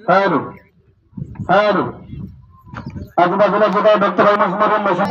Sir sir आजूबाजूला जे काय डॉक्टर आहे मशीन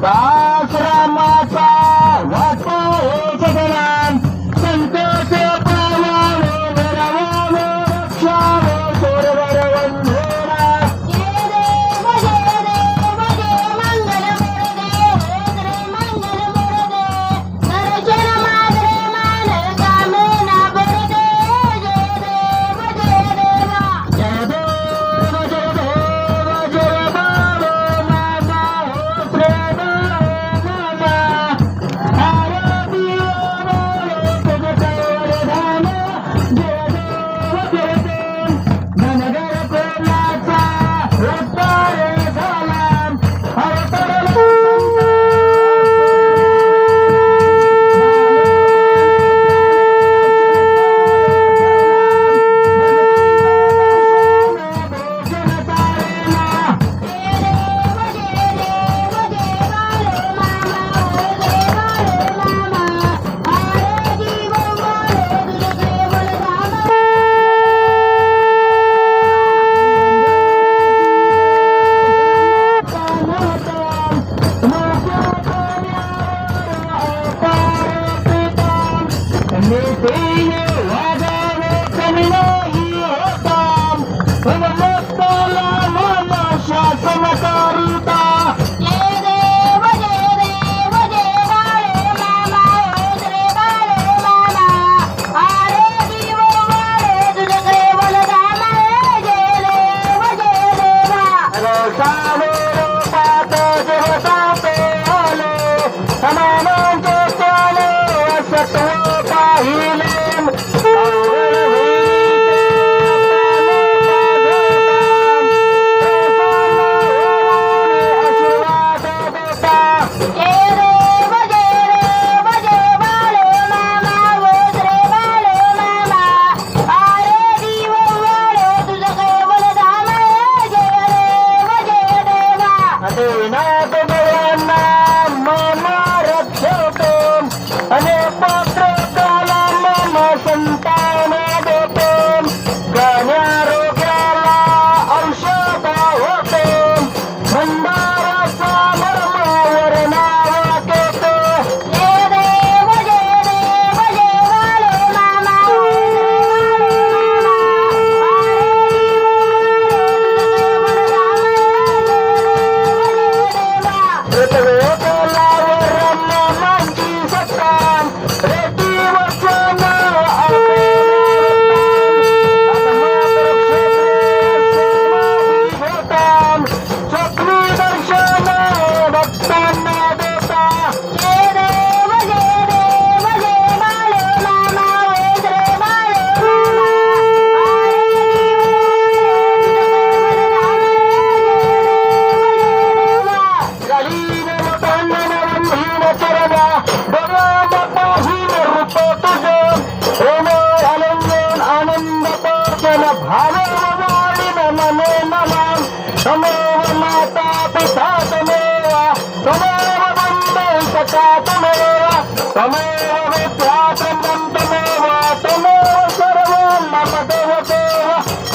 Bye. समोह माता पिता तमेवा समोह बंधु सखा तमेवा समोह विद्या ब्रह्मं तमेवा तमेव सर्वं मम देव देव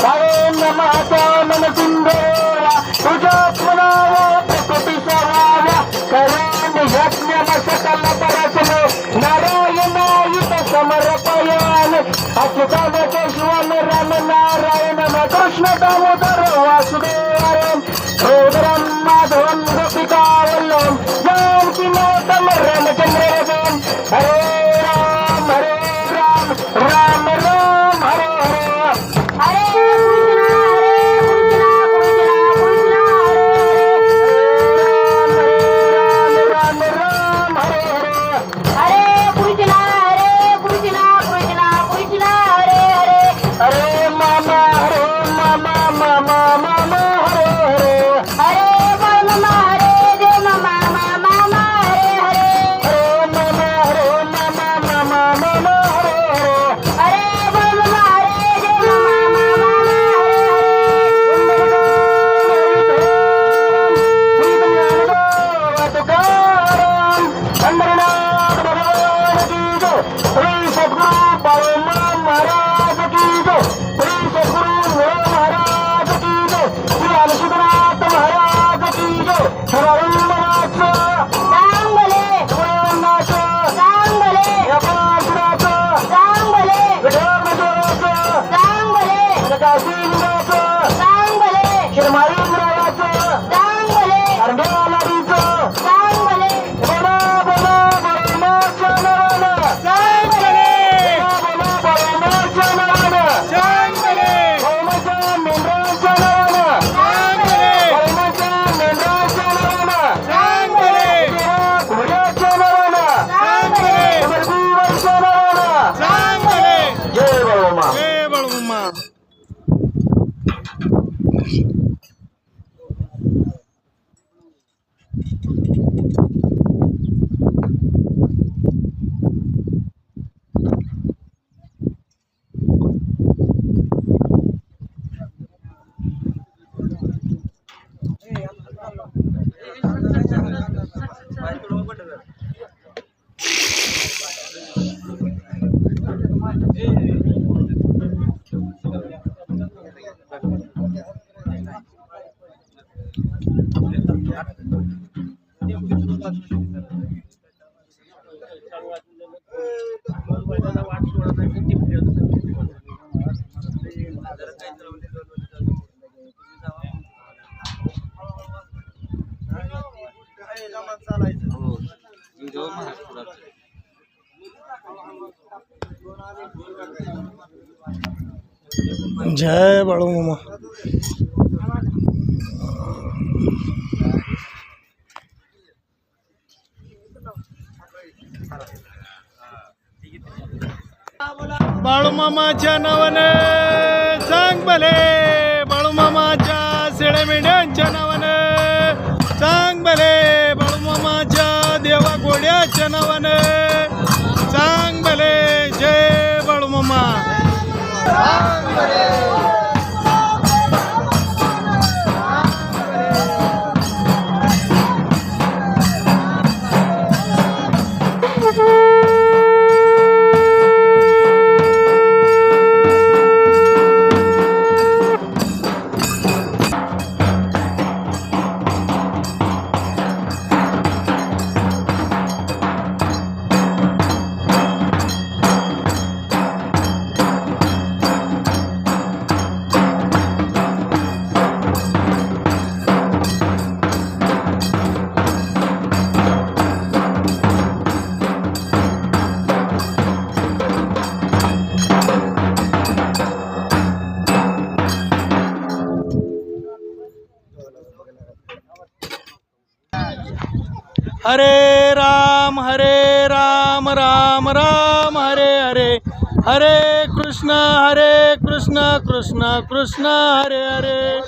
हरेण माता मन सिंधेवा तुझात्मनाव प्रकृति स्वभाव करेण यज्ञ सकल परसने नारायणायुत समर्पयामि अच्युतानकेश्वर राम नारायण कृष्ण दामोदर वासुदेव जय बाळू मामा. बाळूमामाच्या नावाने सांग भले. बाळूमामाच्या शेळ्या मेंढ्यांच्या नावाने सांग भले. बाळूमामाच्या देवा घोड्याच्या नावाने सांग भले. जय बाळूमामा ハング हरे राम हरे राम राम राम हरे हरे। हरे कृष्ण हरे कृष्ण कृष्ण कृष्ण हरे हरे।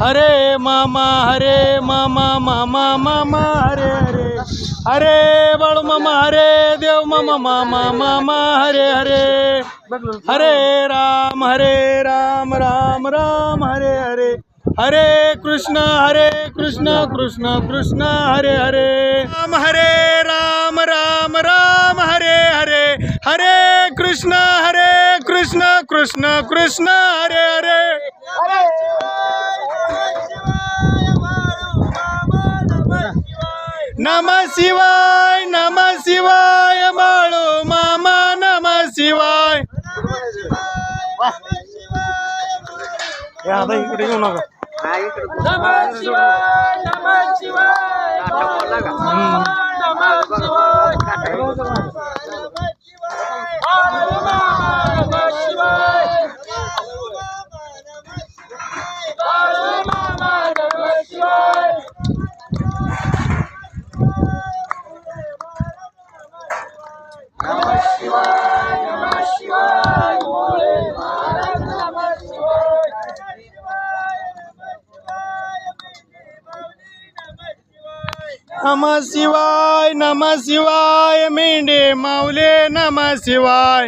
हरे मामा हरे मामा मामा मामा हरे हरे। हरे बाळू मामा हरे देव मामा मामा मामा हरे हरे। हरे राम हरे राम राम राम हरे हरे। हरे कृष्ण हरे कृष्ण कृष्ण कृष्ण हरे हरे। राम हरे राम राम राम हरे हरे। हरे कृष्ण हरे कृष्ण कृष्ण कृष्ण हरे हरे। नम शिवाय नम शिवाय बाळो मामा नम शिवाय। इकडे येऊ नका. 咱们几位？咱们几位？咱们几位？咱们几位？同志们，咱们几位？同志们。నమ శివాయ నమ శివాయ మేండే మౌలే నమ శివాయ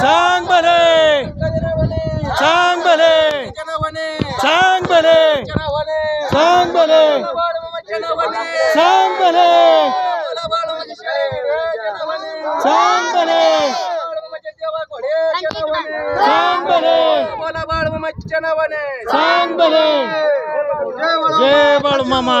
चांग भले। चांग भले। चांग भले। चांग भले। चांग भले। चांग भले। चांग भले। चांग भले। जय बाळू मामा।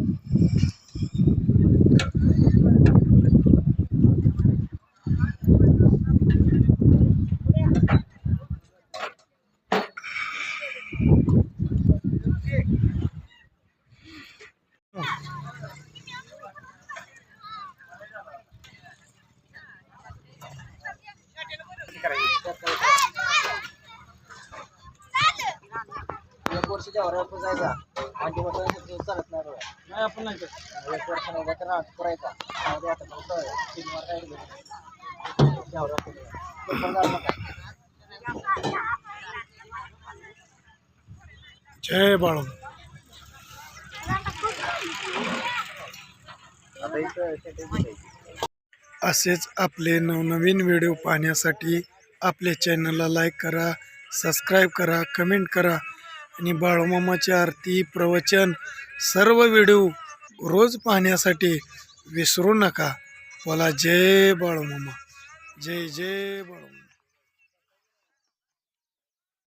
जायचा आणि चालत नाही. नाही आपण नाही. एक वर्ष तर आता फक्त शनिवार काय. जय बाळू आता इथं. असेच आपले नवनवीन व्हिडिओ पाहण्यासाठी आपल्या चॅनलला लाईक करा सबस्क्राईब करा कमेंट करा आणि बाळूमामाची आरती प्रवचन सर्व व्हिडिओ रोज पाहण्यासाठी विसरू नका. बोला जय बाळूमामा. जय जय बाळूमामा.